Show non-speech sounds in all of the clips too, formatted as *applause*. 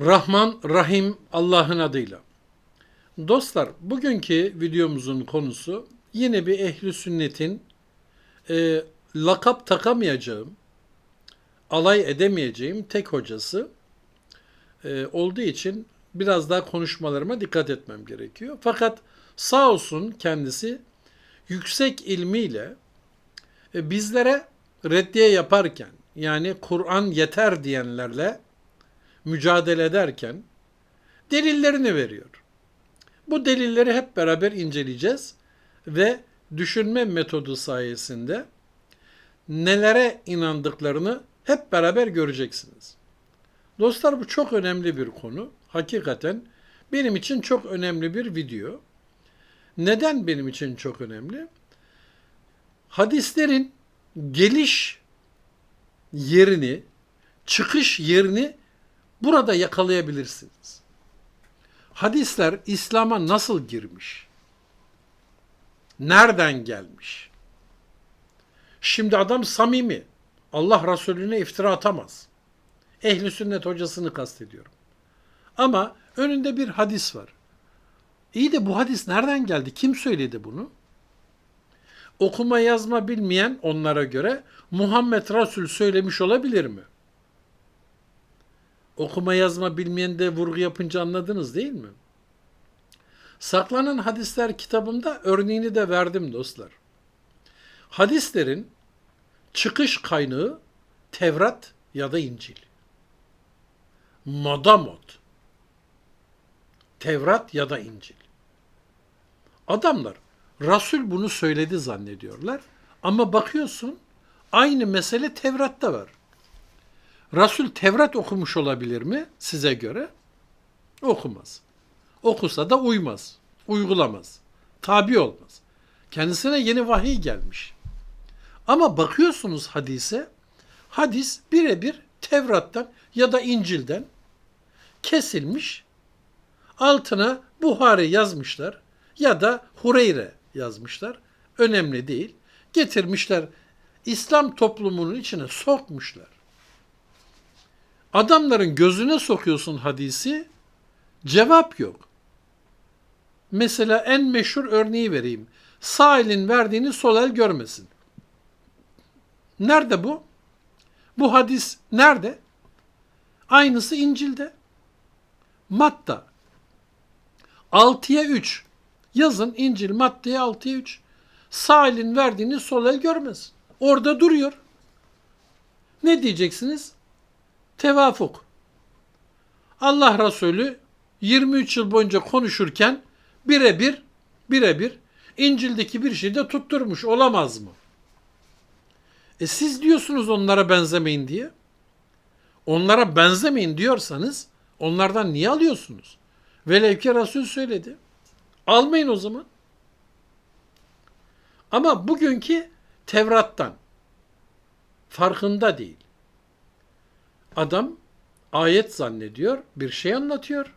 Rahman, Rahim Allah'ın adıyla. Dostlar, bugünkü videomuzun konusu yine bir ehli sünnetin e, lakap takamayacağım, alay edemeyeceğim tek hocası e, olduğu için biraz daha konuşmalarıma dikkat etmem gerekiyor. Fakat sağ olsun kendisi yüksek ilmiyle e, bizlere reddiye yaparken yani Kur'an yeter diyenlerle mücadele ederken delillerini veriyor. Bu delilleri hep beraber inceleyeceğiz ve düşünme metodu sayesinde nelere inandıklarını hep beraber göreceksiniz. Dostlar bu çok önemli bir konu. Hakikaten benim için çok önemli bir video. Neden benim için çok önemli? Hadislerin geliş yerini, çıkış yerini burada yakalayabilirsiniz. Hadisler İslam'a nasıl girmiş? Nereden gelmiş? Şimdi adam samimi. Allah Resulüne iftira atamaz. Ehli sünnet hocasını kastediyorum. Ama önünde bir hadis var. İyi de bu hadis nereden geldi? Kim söyledi bunu? Okuma yazma bilmeyen onlara göre Muhammed Resul söylemiş olabilir mi? Okuma yazma bilmeyen de vurgu yapınca anladınız değil mi? Saklanan hadisler kitabımda örneğini de verdim dostlar. Hadislerin çıkış kaynağı Tevrat ya da İncil. Modamot. Tevrat ya da İncil. Adamlar Resul bunu söyledi zannediyorlar ama bakıyorsun aynı mesele Tevrat'ta var. Resul Tevrat okumuş olabilir mi size göre? Okumaz. Okusa da uymaz, uygulamaz, tabi olmaz. Kendisine yeni vahiy gelmiş. Ama bakıyorsunuz hadise, hadis birebir Tevrat'tan ya da İncil'den kesilmiş, altına Buhari yazmışlar ya da Hureyre yazmışlar. Önemli değil. Getirmişler, İslam toplumunun içine sokmuşlar. Adamların gözüne sokuyorsun hadisi, cevap yok. Mesela en meşhur örneği vereyim. Sağ elin verdiğini sol el görmesin. Nerede bu? Bu hadis nerede? Aynısı İncil'de. Matta. 6'ya 3. Yazın İncil maddeye 6'ya 3. Sağ elin verdiğini sol el görmesin. Orada duruyor. Ne diyeceksiniz? Tevafuk. Allah Resulü 23 yıl boyunca konuşurken birebir birebir İncil'deki bir şeyi de tutturmuş olamaz mı? E siz diyorsunuz onlara benzemeyin diye. Onlara benzemeyin diyorsanız onlardan niye alıyorsunuz? Velev ki Resul söyledi. Almayın o zaman. Ama bugünkü Tevrat'tan farkında değil. Adam ayet zannediyor, bir şey anlatıyor.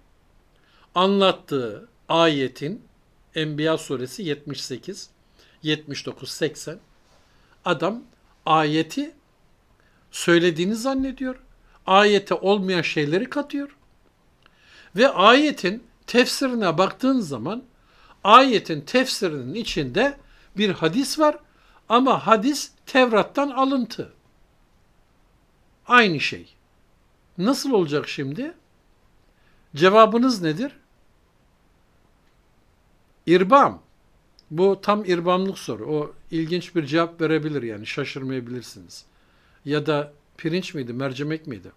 Anlattığı ayetin Enbiya suresi 78, 79, 80 adam ayeti söylediğini zannediyor. Ayete olmayan şeyleri katıyor. Ve ayetin tefsirine baktığın zaman ayetin tefsirinin içinde bir hadis var ama hadis Tevrat'tan alıntı. Aynı şey. Nasıl olacak şimdi? Cevabınız nedir? İrbam. Bu tam irbamlık soru. O ilginç bir cevap verebilir yani şaşırmayabilirsiniz. Ya da pirinç miydi, mercimek miydi?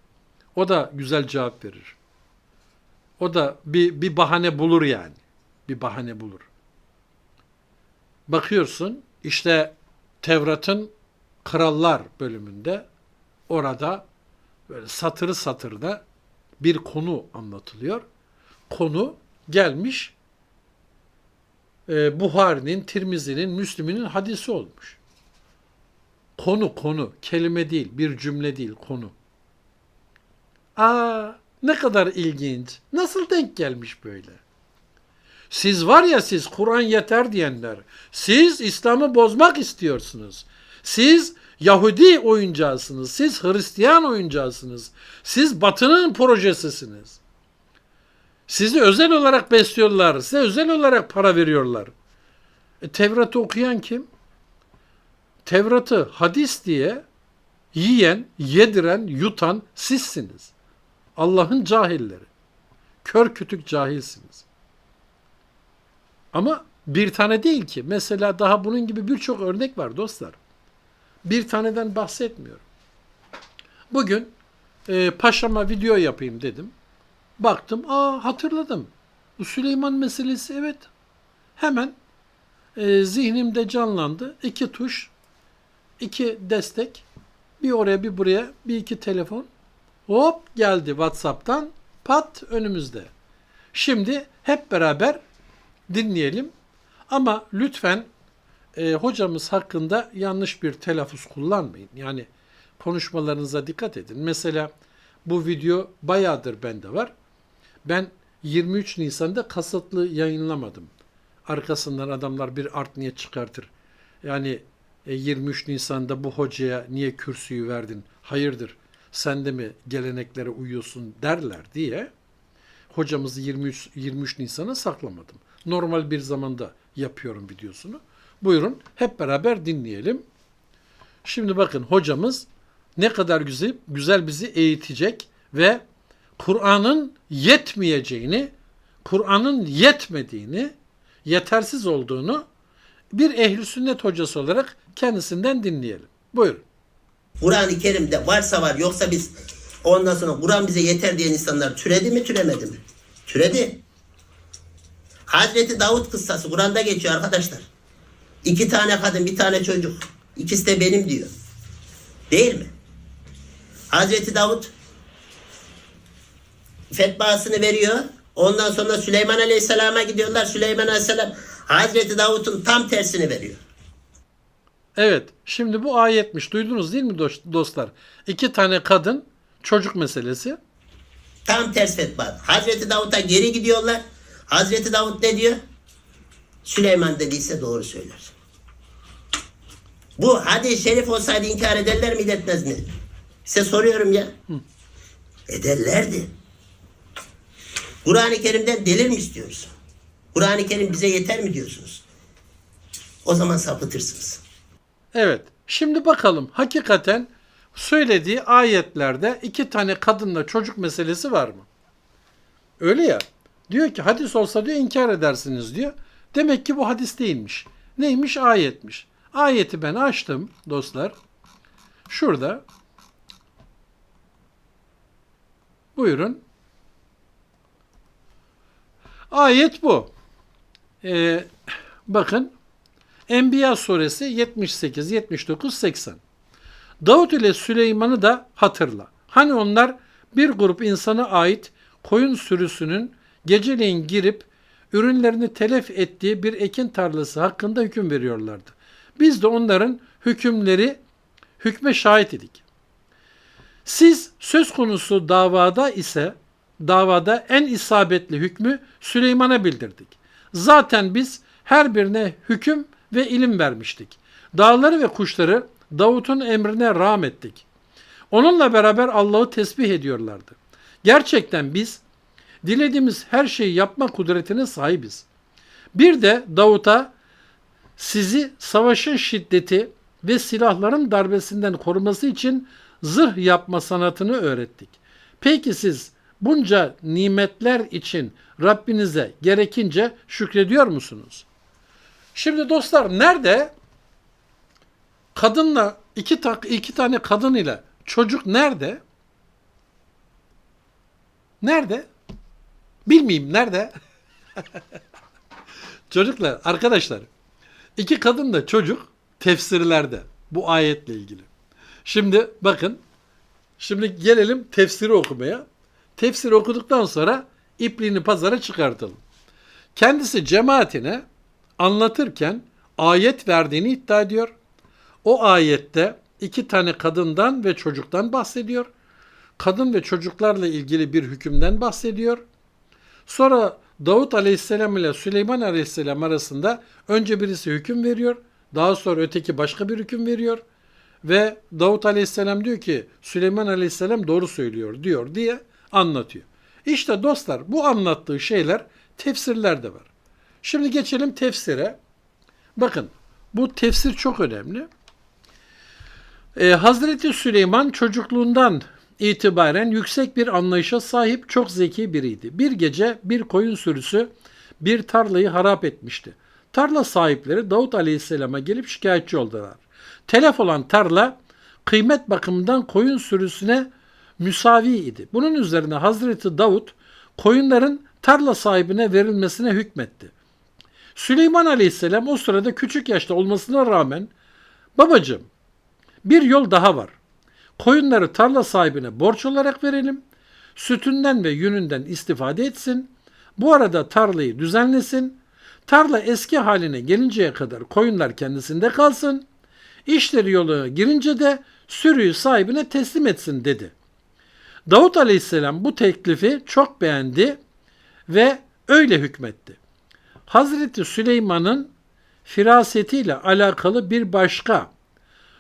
O da güzel cevap verir. O da bir, bir bahane bulur yani. Bir bahane bulur. Bakıyorsun işte Tevrat'ın Krallar bölümünde orada böyle satırı satırda bir konu anlatılıyor. Konu gelmiş e, Buhari'nin, Tirmizi'nin, Müslüm'ün hadisi olmuş. Konu konu, kelime değil, bir cümle değil, konu. Aa, ne kadar ilginç. Nasıl denk gelmiş böyle? Siz var ya siz Kur'an yeter diyenler. Siz İslam'ı bozmak istiyorsunuz. Siz Yahudi oyuncağısınız. Siz Hristiyan oyuncağısınız. Siz Batı'nın projesisiniz. Sizi özel olarak besliyorlar. Size özel olarak para veriyorlar. E, Tevrat'ı okuyan kim? Tevrat'ı hadis diye yiyen, yediren, yutan sizsiniz. Allah'ın cahilleri. Kör kütük cahilsiniz. Ama bir tane değil ki. Mesela daha bunun gibi birçok örnek var dostlar. Bir taneden bahsetmiyorum. Bugün e, paşama video yapayım dedim. Baktım, aa hatırladım. Bu Süleyman meselesi evet. Hemen e, zihnimde canlandı. İki tuş, iki destek. Bir oraya bir buraya, bir iki telefon. Hop geldi WhatsApp'tan. Pat önümüzde. Şimdi hep beraber dinleyelim. Ama lütfen e, hocamız hakkında yanlış bir telaffuz kullanmayın. Yani konuşmalarınıza dikkat edin. Mesela bu video bayağıdır bende var. Ben 23 Nisan'da kasıtlı yayınlamadım. Arkasından adamlar bir art niye çıkartır. Yani e, 23 Nisan'da bu hocaya niye kürsüyü verdin? Hayırdır? Sen de mi geleneklere uyuyorsun derler diye hocamızı 23 23 Nisan'a saklamadım. Normal bir zamanda yapıyorum videosunu. Buyurun hep beraber dinleyelim. Şimdi bakın hocamız ne kadar güzel güzel bizi eğitecek ve Kur'an'ın yetmeyeceğini, Kur'an'ın yetmediğini, yetersiz olduğunu bir ehli sünnet hocası olarak kendisinden dinleyelim. Buyurun. Kur'an-ı Kerim'de varsa var yoksa biz ondan sonra Kur'an bize yeter diyen insanlar türedi mi türemedi mi? Türedi. Hazreti Davut kıssası Kur'an'da geçiyor arkadaşlar. İki tane kadın bir tane çocuk. İkisi de benim diyor. Değil mi? Hazreti Davut fetvasını veriyor. Ondan sonra Süleyman Aleyhisselam'a gidiyorlar. Süleyman Aleyhisselam Hazreti Davut'un tam tersini veriyor. Evet, şimdi bu ayetmiş. Duydunuz değil mi dost- dostlar? İki tane kadın, çocuk meselesi. Tam ters fetva. Hazreti Davut'a geri gidiyorlar. Hazreti Davut ne diyor? Süleyman dediyse doğru söyler. Bu hadis-i şerif olsaydı inkar ederler miydi etmez mi? Size soruyorum ya. Ederlerdi. Kur'an-ı Kerim'den delil mi istiyoruz? Kur'an-ı Kerim bize yeter mi diyorsunuz? O zaman sapıtırsınız. Evet, şimdi bakalım hakikaten söylediği ayetlerde iki tane kadınla çocuk meselesi var mı? Öyle ya. Diyor ki hadis olsa diyor inkar edersiniz diyor. Demek ki bu hadis değilmiş. Neymiş? Ayetmiş. Ayeti ben açtım dostlar. Şurada. Buyurun. Ayet bu. Ee, bakın Enbiya suresi 78, 79, 80. Davut ile Süleyman'ı da hatırla. Hani onlar bir grup insana ait koyun sürüsünün geceleyin girip ürünlerini telef ettiği bir ekin tarlası hakkında hüküm veriyorlardı. Biz de onların hükümleri hükme şahit idik. Siz söz konusu davada ise davada en isabetli hükmü Süleyman'a bildirdik. Zaten biz her birine hüküm ve ilim vermiştik. Dağları ve kuşları Davut'un emrine rağm ettik. Onunla beraber Allah'ı tesbih ediyorlardı. Gerçekten biz dilediğimiz her şeyi yapma kudretine sahibiz. Bir de Davut'a sizi savaşın şiddeti ve silahların darbesinden koruması için zırh yapma sanatını öğrettik. Peki siz bunca nimetler için Rabbinize gerekince şükrediyor musunuz? Şimdi dostlar nerede? Kadınla iki, tak, iki tane kadın ile çocuk nerede? Nerede? Bilmeyeyim nerede? *laughs* Çocuklar, arkadaşlar. İki kadın da çocuk tefsirlerde bu ayetle ilgili. Şimdi bakın. Şimdi gelelim tefsiri okumaya. Tefsiri okuduktan sonra ipliğini pazara çıkartalım. Kendisi cemaatine anlatırken ayet verdiğini iddia ediyor. O ayette iki tane kadından ve çocuktan bahsediyor. Kadın ve çocuklarla ilgili bir hükümden bahsediyor. Sonra Davut Aleyhisselam ile Süleyman Aleyhisselam arasında önce birisi hüküm veriyor. Daha sonra öteki başka bir hüküm veriyor. Ve Davut Aleyhisselam diyor ki Süleyman Aleyhisselam doğru söylüyor diyor diye anlatıyor. İşte dostlar bu anlattığı şeyler tefsirlerde var. Şimdi geçelim tefsire. Bakın bu tefsir çok önemli. Ee, Hazreti Süleyman çocukluğundan itibaren yüksek bir anlayışa sahip çok zeki biriydi. Bir gece bir koyun sürüsü bir tarlayı harap etmişti. Tarla sahipleri Davut Aleyhisselam'a gelip şikayetçi oldular. Telef olan tarla kıymet bakımından koyun sürüsüne müsavi idi. Bunun üzerine Hazreti Davut koyunların tarla sahibine verilmesine hükmetti. Süleyman Aleyhisselam o sırada küçük yaşta olmasına rağmen babacığım bir yol daha var. Koyunları tarla sahibine borç olarak verelim. Sütünden ve yününden istifade etsin. Bu arada tarlayı düzenlesin. Tarla eski haline gelinceye kadar koyunlar kendisinde kalsın. İşleri yoluna girince de sürüyü sahibine teslim etsin dedi. Davut Aleyhisselam bu teklifi çok beğendi ve öyle hükmetti. Hazreti Süleyman'ın firasetiyle alakalı bir başka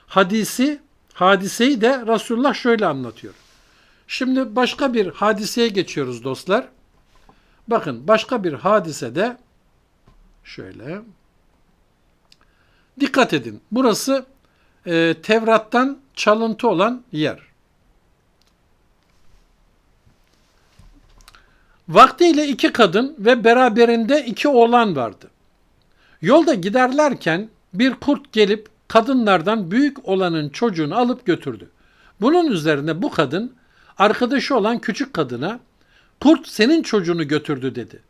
hadisi, hadiseyi de Resulullah şöyle anlatıyor. Şimdi başka bir hadiseye geçiyoruz dostlar. Bakın başka bir hadisede şöyle dikkat edin. Burası e, Tevrat'tan çalıntı olan yer. Vaktiyle iki kadın ve beraberinde iki oğlan vardı. Yolda giderlerken bir kurt gelip kadınlardan büyük olanın çocuğunu alıp götürdü. Bunun üzerine bu kadın arkadaşı olan küçük kadına kurt senin çocuğunu götürdü dedi.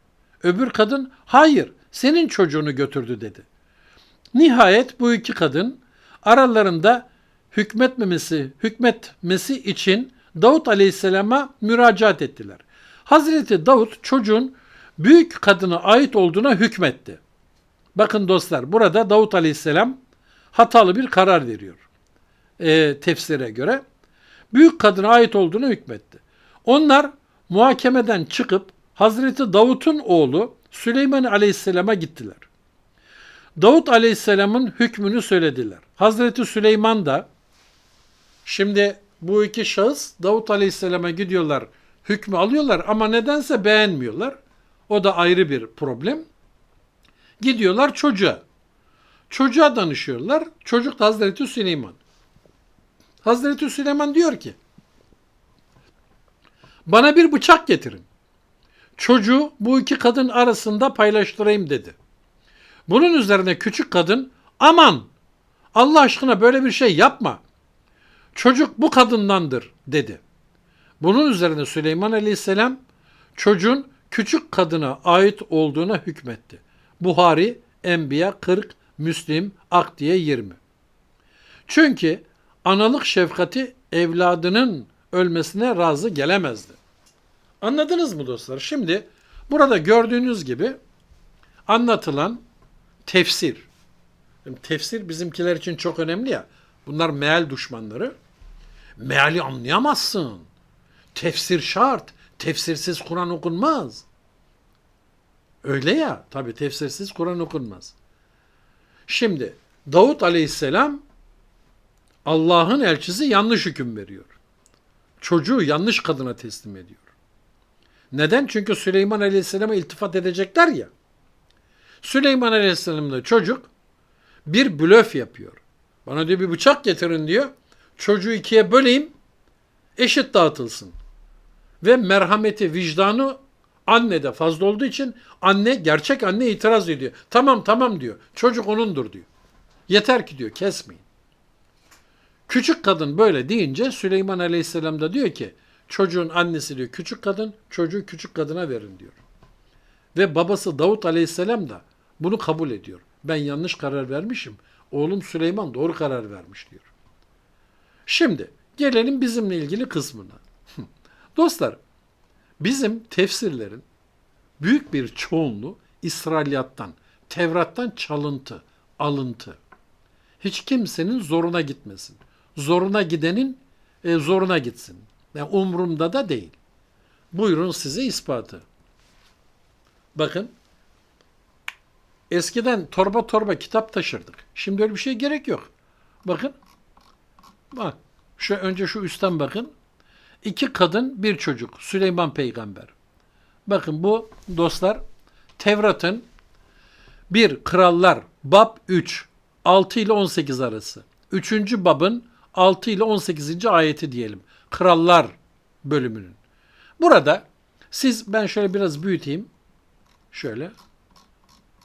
Öbür kadın hayır senin çocuğunu götürdü dedi. Nihayet bu iki kadın aralarında hükmetmemesi, hükmetmesi için Davut Aleyhisselam'a müracaat ettiler. Hazreti Davut çocuğun büyük kadına ait olduğuna hükmetti. Bakın dostlar burada Davut Aleyhisselam hatalı bir karar veriyor. E, tefsire göre. Büyük kadına ait olduğunu hükmetti. Onlar muhakemeden çıkıp Hazreti Davut'un oğlu Süleyman Aleyhisselam'a gittiler. Davut Aleyhisselam'ın hükmünü söylediler. Hazreti Süleyman da şimdi bu iki şahıs Davut Aleyhisselam'a gidiyorlar, hükmü alıyorlar ama nedense beğenmiyorlar. O da ayrı bir problem. Gidiyorlar çocuğa. Çocuğa danışıyorlar. Çocuk da Hazreti Süleyman. Hazreti Süleyman diyor ki bana bir bıçak getirin. Çocuğu bu iki kadın arasında paylaştırayım dedi. Bunun üzerine küçük kadın aman Allah aşkına böyle bir şey yapma. Çocuk bu kadındandır dedi. Bunun üzerine Süleyman Aleyhisselam çocuğun küçük kadına ait olduğuna hükmetti. Buhari, Enbiya 40, Müslim, Akdiye 20. Çünkü analık şefkati evladının ölmesine razı gelemezdi. Anladınız mı dostlar? Şimdi burada gördüğünüz gibi anlatılan tefsir. Tefsir bizimkiler için çok önemli ya. Bunlar meal düşmanları. Meali anlayamazsın. Tefsir şart. Tefsirsiz Kur'an okunmaz. Öyle ya. Tabi tefsirsiz Kur'an okunmaz. Şimdi Davut Aleyhisselam Allah'ın elçisi yanlış hüküm veriyor. Çocuğu yanlış kadına teslim ediyor. Neden? Çünkü Süleyman Aleyhisselam'a iltifat edecekler ya. Süleyman Aleyhisselam'da çocuk bir blöf yapıyor. Bana diyor bir bıçak getirin diyor. Çocuğu ikiye böleyim, eşit dağıtılsın. Ve merhameti, vicdanı annede fazla olduğu için anne, gerçek anne itiraz ediyor. Tamam tamam diyor. Çocuk onundur diyor. Yeter ki diyor kesmeyin. Küçük kadın böyle deyince Süleyman Aleyhisselam da diyor ki çocuğun annesi diyor küçük kadın çocuğu küçük kadına verin diyor. Ve babası Davut Aleyhisselam da bunu kabul ediyor. Ben yanlış karar vermişim. Oğlum Süleyman doğru karar vermiş diyor. Şimdi gelelim bizimle ilgili kısmına. *laughs* Dostlar bizim tefsirlerin büyük bir çoğunluğu İsrailiyattan, Tevrat'tan çalıntı, alıntı. Hiç kimsenin zoruna gitmesin. Zoruna gidenin e, zoruna gitsin. Yani umrumda da değil. Buyurun size ispatı. Bakın. Eskiden torba torba kitap taşırdık. Şimdi öyle bir şey gerek yok. Bakın. Bak. Şu önce şu üstten bakın. İki kadın, bir çocuk. Süleyman peygamber. Bakın bu dostlar Tevrat'ın bir Krallar bab 3 6 ile 18 arası. 3. babın 6 ile 18. ayeti diyelim. Krallar bölümünün. Burada siz ben şöyle biraz büyüteyim. Şöyle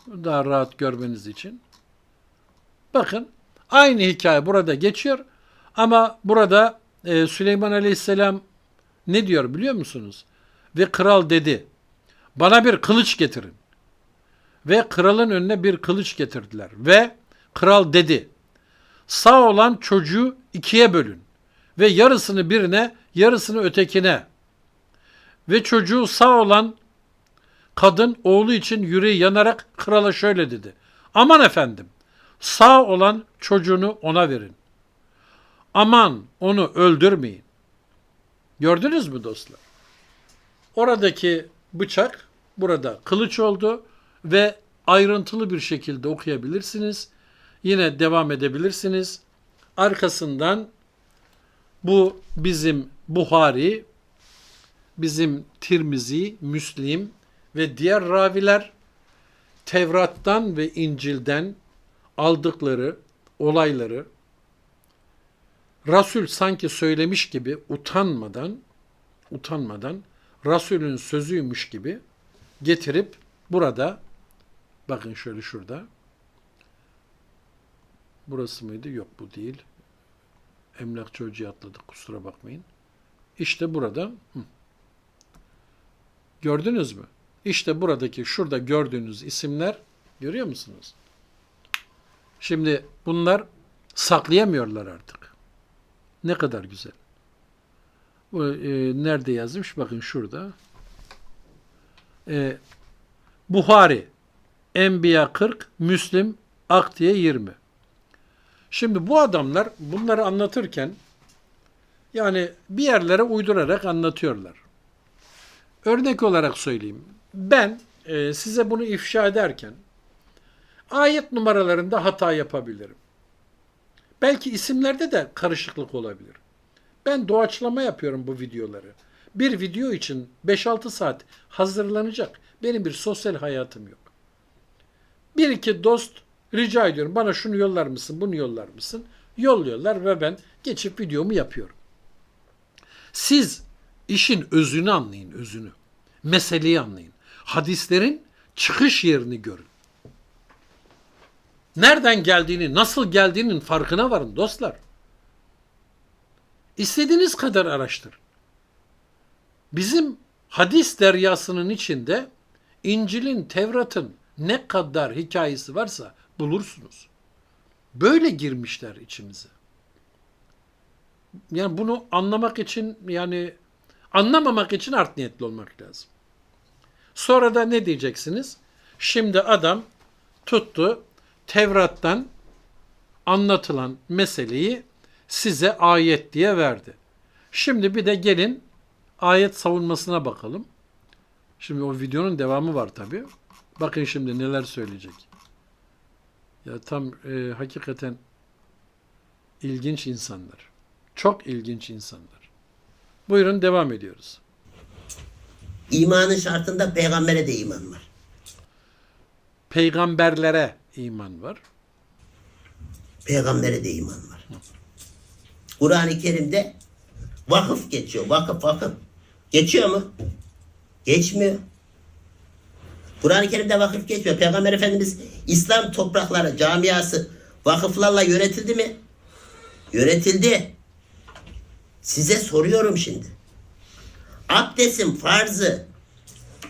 daha rahat görmeniz için. Bakın aynı hikaye burada geçiyor ama burada e, Süleyman Aleyhisselam ne diyor biliyor musunuz? Ve kral dedi bana bir kılıç getirin. Ve kralın önüne bir kılıç getirdiler. Ve kral dedi sağ olan çocuğu ikiye bölün ve yarısını birine yarısını ötekine ve çocuğu sağ olan kadın oğlu için yüreği yanarak krala şöyle dedi. Aman efendim sağ olan çocuğunu ona verin. Aman onu öldürmeyin. Gördünüz mü dostlar? Oradaki bıçak burada kılıç oldu ve ayrıntılı bir şekilde okuyabilirsiniz. Yine devam edebilirsiniz. Arkasından bu bizim Buhari, bizim Tirmizi, Müslim ve diğer raviler Tevrat'tan ve İncil'den aldıkları olayları Resul sanki söylemiş gibi utanmadan utanmadan Resulün sözüymüş gibi getirip burada bakın şöyle şurada burası mıydı? Yok bu değil. Emlakçı hocayı atladık kusura bakmayın. İşte burada hı. gördünüz mü? İşte buradaki şurada gördüğünüz isimler görüyor musunuz? Şimdi bunlar saklayamıyorlar artık. Ne kadar güzel. Bu, e, nerede yazmış? Bakın şurada. E, Buhari, Enbiya 40, Müslim, Akdiye 20. Şimdi bu adamlar bunları anlatırken yani bir yerlere uydurarak anlatıyorlar. Örnek olarak söyleyeyim. Ben e, size bunu ifşa ederken ayet numaralarında hata yapabilirim. Belki isimlerde de karışıklık olabilir. Ben doğaçlama yapıyorum bu videoları. Bir video için 5-6 saat hazırlanacak benim bir sosyal hayatım yok. Bir iki dost rica ediyorum bana şunu yollar mısın, bunu yollar mısın? Yolluyorlar ve ben geçip videomu yapıyorum. Siz işin özünü anlayın, özünü. Meseleyi anlayın. Hadislerin çıkış yerini görün. Nereden geldiğini, nasıl geldiğinin farkına varın dostlar. İstediğiniz kadar araştırın. Bizim hadis deryasının içinde İncil'in, Tevrat'ın ne kadar hikayesi varsa bulursunuz. Böyle girmişler içimize. Yani bunu anlamak için yani anlamamak için art niyetli olmak lazım. Sonra da ne diyeceksiniz? Şimdi adam tuttu Tevrat'tan anlatılan meseleyi size ayet diye verdi. Şimdi bir de gelin ayet savunmasına bakalım. Şimdi o videonun devamı var tabii. Bakın şimdi neler söyleyecek. Ya tam e, hakikaten ilginç insanlar. Çok ilginç insanlar. Buyurun devam ediyoruz. İmanın şartında peygambere de iman var. Peygamberlere iman var. Peygambere de iman var. Kur'an-ı Kerim'de vakıf geçiyor. Vakıf vakıf. Geçiyor mu? Geçmiyor. Kur'an-ı Kerim'de vakıf geçmiyor. Peygamber Efendimiz İslam toprakları, camiası vakıflarla yönetildi mi? Yönetildi. Size soruyorum şimdi. Abdestin farzı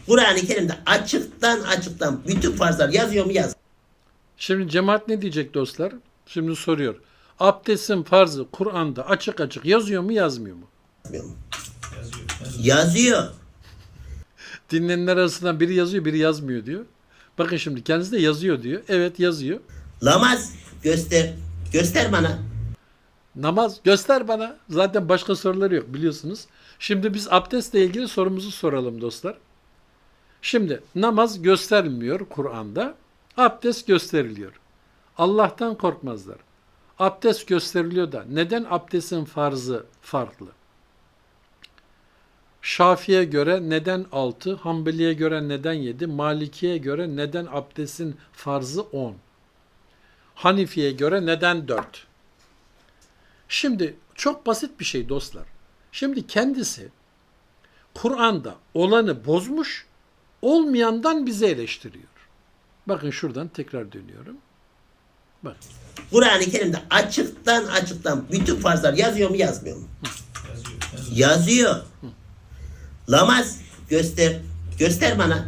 Kur'an-ı Kerim'de açıktan açıktan bütün farzlar yazıyor mu yaz? Şimdi cemaat ne diyecek dostlar? Şimdi soruyor. Abdestin farzı Kur'an'da açık açık yazıyor mu yazmıyor mu? Yazıyor. Dinleyenler arasından biri yazıyor biri yazmıyor diyor. Bakın şimdi kendisi de yazıyor diyor. Evet yazıyor. Namaz göster. Göster bana. Namaz göster bana. Zaten başka soruları yok biliyorsunuz. Şimdi biz abdestle ilgili sorumuzu soralım dostlar. Şimdi namaz gösterilmiyor Kur'an'da. Abdest gösteriliyor. Allah'tan korkmazlar. Abdest gösteriliyor da neden abdestin farzı farklı? Şafi'ye göre neden 6, Hanbeli'ye göre neden 7, Maliki'ye göre neden abdestin farzı 10. Hanifi'ye göre neden 4. Şimdi çok basit bir şey dostlar. Şimdi kendisi Kur'an'da olanı bozmuş, olmayandan bizi eleştiriyor. Bakın şuradan tekrar dönüyorum. Bak. Kur'an-ı Kerim'de açıktan açıktan bütün farzlar yazıyor mu yazmıyor mu? Yazıyor. Namaz göster. Göster bana.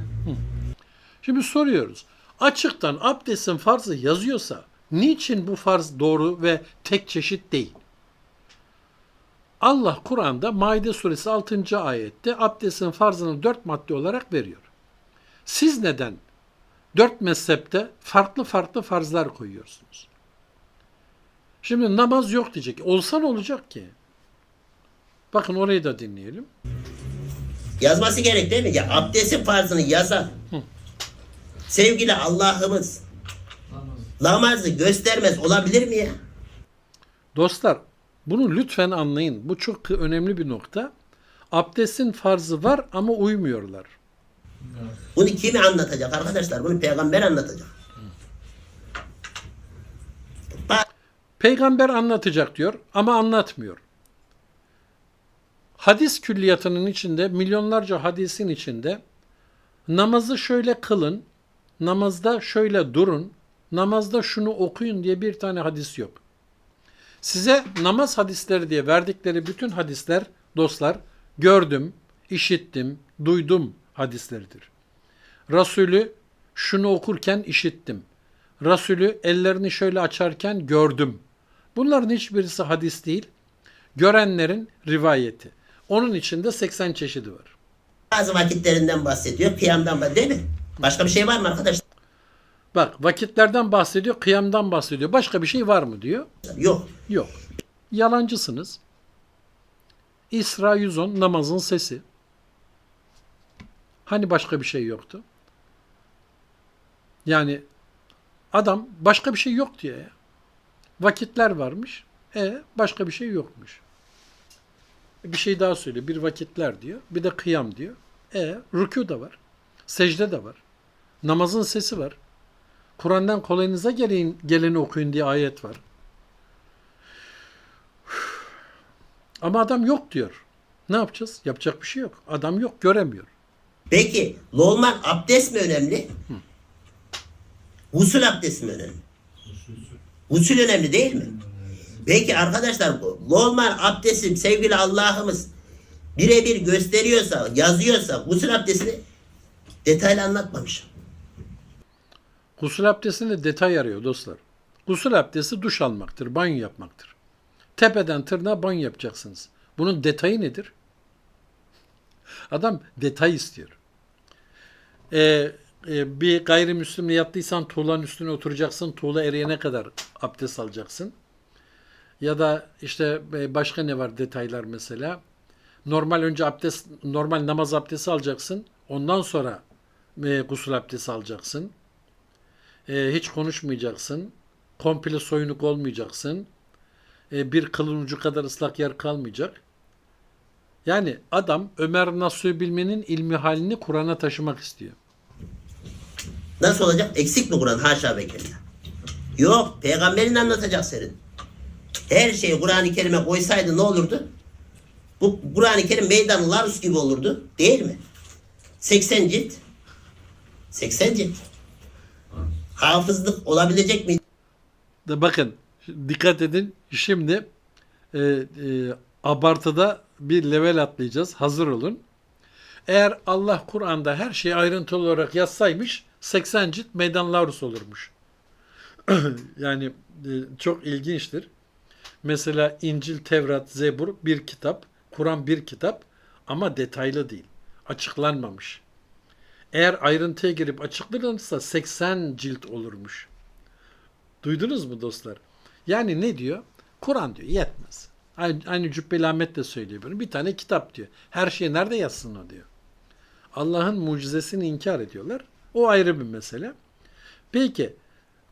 Şimdi soruyoruz. Açıktan abdestin farzı yazıyorsa niçin bu farz doğru ve tek çeşit değil? Allah Kur'an'da Maide suresi 6. ayette abdestin farzını dört madde olarak veriyor. Siz neden dört mezhepte farklı farklı farzlar koyuyorsunuz? Şimdi namaz yok diyecek. Olsa ne olacak ki? Bakın orayı da dinleyelim. Yazması gerek değil mi? Ya abdestin farzını yazan sevgili Allah'ımız namazı göstermez olabilir mi ya? Dostlar bunu lütfen anlayın. Bu çok önemli bir nokta. Abdestin farzı var ama uymuyorlar. Bunu kimi anlatacak arkadaşlar? Bunu peygamber anlatacak. Peygamber anlatacak diyor ama anlatmıyor. Hadis külliyatının içinde, milyonlarca hadisin içinde namazı şöyle kılın, namazda şöyle durun, namazda şunu okuyun diye bir tane hadis yok. Size namaz hadisleri diye verdikleri bütün hadisler dostlar gördüm, işittim, duydum hadisleridir. Resulü şunu okurken işittim. Resulü ellerini şöyle açarken gördüm. Bunların hiçbirisi hadis değil. Görenlerin rivayeti. Onun içinde 80 çeşidi var. bazı vakitlerinden bahsediyor. Kıyamdan bahsediyor değil mi? Başka bir şey var mı arkadaşlar? Bak vakitlerden bahsediyor, kıyamdan bahsediyor. Başka bir şey var mı diyor. Yok. Yok. Yalancısınız. İsra 110 namazın sesi. Hani başka bir şey yoktu? Yani adam başka bir şey yok ya. Vakitler varmış. E başka bir şey yokmuş. Bir şey daha söylüyor. Bir vakitler diyor. Bir de kıyam diyor. E rükû da var. Secde de var. Namazın sesi var. Kur'an'dan kolayınıza gelin, geleni okuyun diye ayet var. Ama adam yok diyor. Ne yapacağız? Yapacak bir şey yok. Adam yok, göremiyor. Peki normal abdest mi önemli? Usul abdesti mi önemli? Usul önemli değil mi? Peki arkadaşlar normal abdestim sevgili Allah'ımız birebir gösteriyorsa, yazıyorsa usul abdestini detaylı anlatmamış. Gusül abdestinde detay arıyor dostlar. Gusül abdesti duş almaktır, banyo yapmaktır. Tepeden tırnağa banyo yapacaksınız. Bunun detayı nedir? Adam detay istiyor. Ee, e, bir gayrimüslimle yattıysan tuğlanın üstüne oturacaksın. Tuğla eriyene kadar abdest alacaksın. Ya da işte e, başka ne var detaylar mesela. Normal önce abdest, normal namaz abdesti alacaksın. Ondan sonra e, gusül abdesti alacaksın. E, hiç konuşmayacaksın. Komple soyunuk olmayacaksın. E, bir kılın ucu kadar ıslak yer kalmayacak. Yani adam Ömer Nasuhi Bilmen'in ilmi halini Kur'an'a taşımak istiyor. Nasıl olacak? Eksik mi Kur'an? Haşa ve kella. Yok. Peygamberin anlatacak senin. Her şeyi Kur'an-ı Kerim'e koysaydı ne olurdu? Bu Kur'an-ı Kerim meydanı Larus gibi olurdu. Değil mi? 80 cilt. 80 cilt. Hafızlık olabilecek mi? Bakın dikkat edin şimdi e, e, abartıda bir level atlayacağız. Hazır olun. Eğer Allah Kur'an'da her şeyi ayrıntılı olarak yazsaymış 80 cilt meydan Larus olurmuş. *clears throat* yani e, çok ilginçtir. Mesela İncil, Tevrat, Zebur bir kitap, Kur'an bir kitap ama detaylı değil. Açıklanmamış. Eğer ayrıntıya girip açıklanırsa 80 cilt olurmuş. Duydunuz mu dostlar? Yani ne diyor? Kur'an diyor yetmez. Aynı, aynı Cübbeli Ahmet de söylüyor bunu. Bir tane kitap diyor. Her şey nerede yazsın o diyor. Allah'ın mucizesini inkar ediyorlar. O ayrı bir mesele. Peki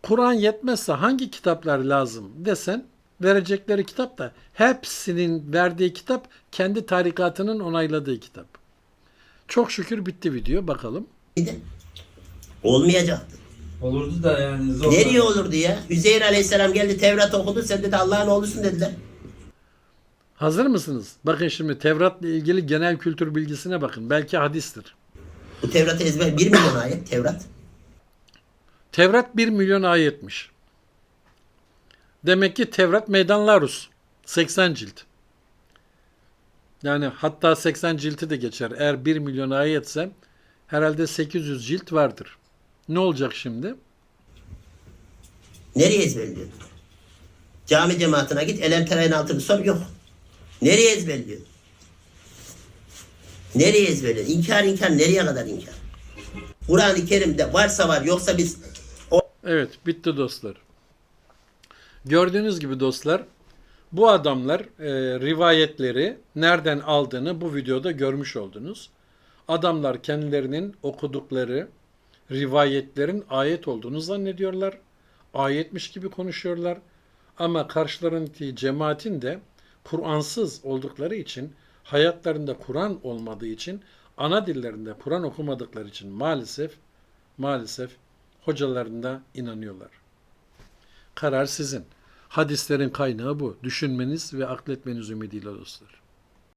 Kur'an yetmezse hangi kitaplar lazım desen verecekleri kitap da hepsinin verdiği kitap kendi tarikatının onayladığı kitap. Çok şükür bitti video bakalım. Olmayacaktı. Olurdu da yani zor. Nereye olurdu ya? Üzeyir Aleyhisselam geldi Tevrat okudu. Sen dedi Allah'ın oğlusun dediler. Hazır mısınız? Bakın şimdi Tevrat'la ilgili genel kültür bilgisine bakın. Belki hadistir. Bu Tevrat'ı ezber 1 milyon ayet Tevrat. Tevrat 1 milyon ayetmiş. Demek ki Tevrat Meydanlarus. 80 cilt. Yani hatta 80 cilti de geçer. Eğer 1 milyon ayetse herhalde 800 cilt vardır. Ne olacak şimdi? Nereye ezberliyor? Cami cemaatine git elem terayın altını sor yok. Nereye ezberliyor? Nereye ezberliyor? İnkar inkar nereye kadar inkar? Kur'an-ı Kerim'de varsa var yoksa biz Evet, bitti dostlar. Gördüğünüz gibi dostlar, bu adamlar e, rivayetleri nereden aldığını bu videoda görmüş oldunuz. Adamlar kendilerinin okudukları rivayetlerin ayet olduğunu zannediyorlar. Ayetmiş gibi konuşuyorlar. Ama karşılarındaki cemaatin de Kur'ansız oldukları için, hayatlarında Kur'an olmadığı için, ana dillerinde Kur'an okumadıkları için maalesef maalesef hocalarında inanıyorlar. Karar sizin. Hadislerin kaynağı bu. Düşünmeniz ve akletmeniz ümidiyle dostlar.